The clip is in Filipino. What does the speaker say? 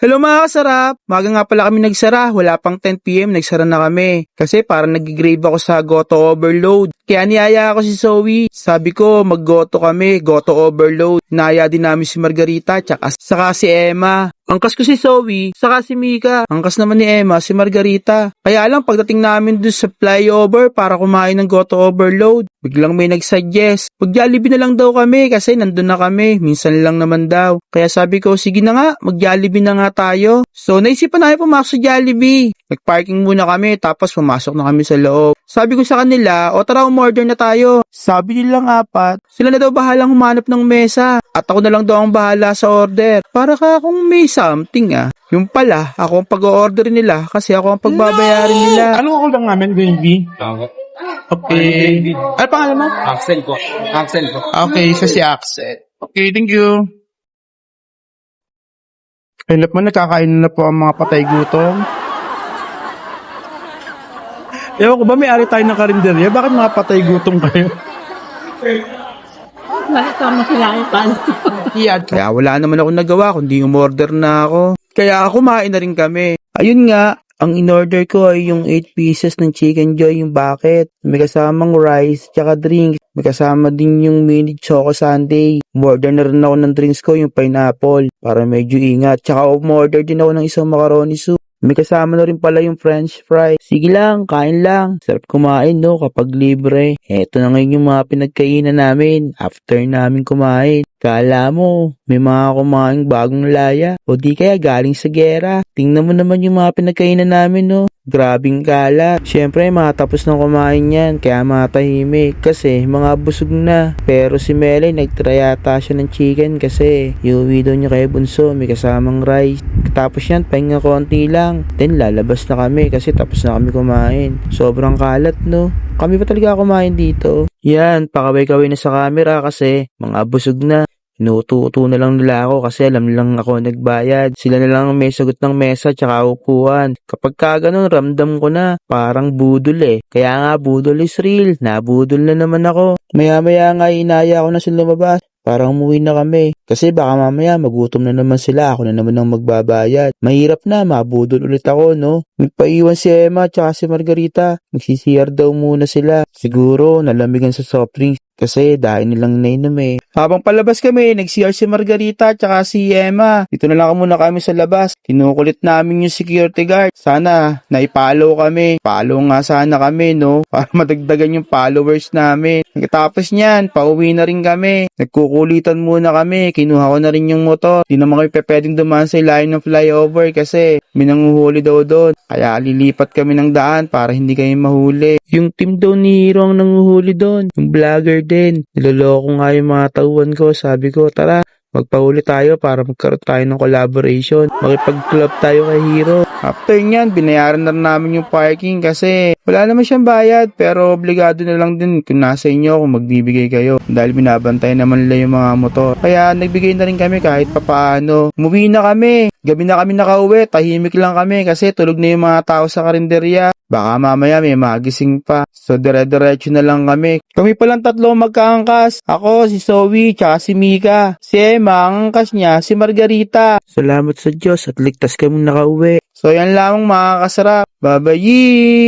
Hello mga kasarap! Maga nga pala kami nagsara, wala pang 10pm, nagsara na kami. Kasi parang nag-grave ako sa Goto Overload. Kaya niyaya ako si Zoe. Sabi ko, mag-Goto kami, Goto Overload. Naya din namin si Margarita, tsaka saka si Emma. Angkas ko si Zoe, saka si Mika. Angkas naman ni Emma, si Margarita. Kaya lang, pagdating namin dun sa flyover para kumain ng Goto Overload, biglang may nag-suggest. Mag-Jollibee na lang daw kami kasi nandun na kami. Minsan lang naman daw. Kaya sabi ko, sige na nga, mag-Jollibee na nga tayo. So, naisipan namin pumasok sa Jollibee. Nag-parking muna kami, tapos pumasok na kami sa loob. Sabi ko sa kanila, o tara, umorder na tayo. Sabi nilang apat, sila na daw bahalang humanap ng mesa. At ako na lang daw ang bahala sa order. Para ka akong may something ah. Yung pala, ako ang pag-order nila kasi ako ang pagbabayarin nila. Anong ako lang namin, gravy? Ako. Okay. Ano pangalan mo? Axel po. Axel po. Okay, siya si Axel. Okay, thank you. Hello po, nakakain na po ang mga patay gutom. Ewan ko ba, may ari tayo ng karinderya? Bakit mga patay gutom kayo? Nakasama sila ay. Iyad. Kaya wala naman ako nagawa kundi umorder na ako. Kaya kumain na rin kami. Ayun nga, ang in-order ko ay yung 8 pieces ng chicken joy yung bucket. May kasamang rice, tsaka drinks. May kasama din yung mini choco sundae. Umorder na rin ako ng drinks ko, yung pineapple, para medyo ingat. Tsaka umorder din ako ng isang macaroni soup. May kasama na rin pala yung french fry. Sige lang, kain lang. Sarap kumain no kapag libre. Eto na ngayon yung mga pinagkainan namin after namin kumain. Kala mo, may mga kumain bagong laya o di kaya galing sa gera. Tingnan mo naman yung mga pinagkainan namin no. Grabing kala. Siyempre, matapos na kumain yan, kaya matahimik. Kasi, mga busog na. Pero si Melay, nagtry yata siya ng chicken kasi iuwi daw niya kay Bunso, may kasamang rice. Tapos yan, pahinga konti lang. Then, lalabas na kami kasi tapos na kami kumain. Sobrang kalat, no? Kami pa talaga kumain dito. Yan, pakaway-kaway na sa camera kasi mga busog na. Inuuto-uto na lang nila ako kasi alam nilang ako nagbayad. Sila na lang ang may sagot ng mesa tsaka upuan. Kapag ka ganun, ramdam ko na. Parang budol eh. Kaya nga budol is real. Nabudol na naman ako. Maya-maya nga inaya ko na sila lumabas. Para umuwi na kami. Kasi baka mamaya magutom na naman sila. Ako na naman ang magbabayad. Mahirap na, mabudol ulit ako, no? Nagpaiwan si Emma tsaka si Margarita. Magsisiyar daw muna sila. Siguro, nalamigan sa soft drinks. Kasi dahil nilang nainom eh. Habang palabas kami, nag-CR si Margarita tsaka si Emma. Dito na lang muna kami sa labas. Kinukulit namin yung security guard. Sana, naipalo kami. Follow nga sana kami, no? Para madagdagan yung followers namin. Pagkatapos niyan, pauwi na rin kami. Nagkukulitan muna kami. Kinuha ko na rin yung motor. Di naman kami pwedeng dumaan sa line ng flyover kasi may nanguhuli daw doon. Kaya lilipat kami ng daan para hindi kami mahuli. Yung team daw ni Hiro ang nanguhuli doon. Yung vlogger din. Niloloko nga yung mga tauhan ko. Sabi ko, tara, magpahuli tayo para magkaroon tayo ng collaboration. Makipag-club tayo kay Hero. After nyan, binayaran na namin yung parking kasi wala naman siyang bayad pero obligado na lang din kung nasa inyo kung magbibigay kayo dahil binabantay naman nila yung mga motor. Kaya nagbigay na rin kami kahit papaano. Umuwi na kami. Gabi na kami nakauwi. Tahimik lang kami kasi tulog na yung mga tao sa karinderya. Baka mamaya may magising pa. So dire-diretso na lang kami. Kami palang tatlo magkaangkas. Ako, si Zoe, tsaka si Mika. Si Emma, ang angkas niya, si Margarita. Salamat sa Diyos at ligtas kami nakauwi. So yan lamang mga kasarap. Bye-bye!